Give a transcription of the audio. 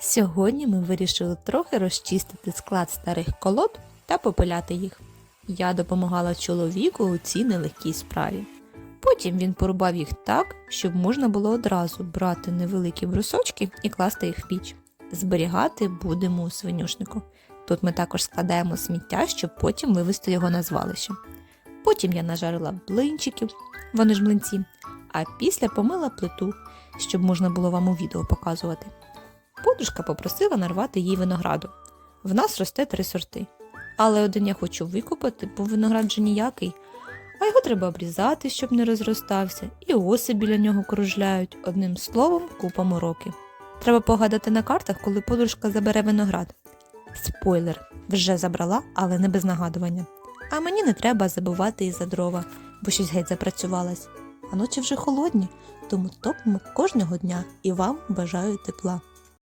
Сьогодні ми вирішили трохи розчистити склад старих колод та попиляти їх. Я допомагала чоловіку у цій нелегкій справі. Потім він порубав їх так, щоб можна було одразу брати невеликі брусочки і класти їх в піч. Зберігати будемо у свинюшнику. Тут ми також складаємо сміття, щоб потім вивезти його на звалище. Потім я нажарила блинчиків, вони ж млинці, а після помила плиту, щоб можна було вам у відео показувати. Подружка попросила нарвати їй винограду. В нас росте три сорти. Але один я хочу викупати, бо виноград вже ніякий, а його треба обрізати, щоб не розростався, і оси біля нього кружляють, одним словом, купа мороки. Треба погадати на картах, коли подружка забере виноград. Спойлер, вже забрала, але не без нагадування. А мені не треба забувати і за дрова, бо щось геть запрацювалась. А ночі вже холодні, тому топимо кожного дня і вам бажаю тепла.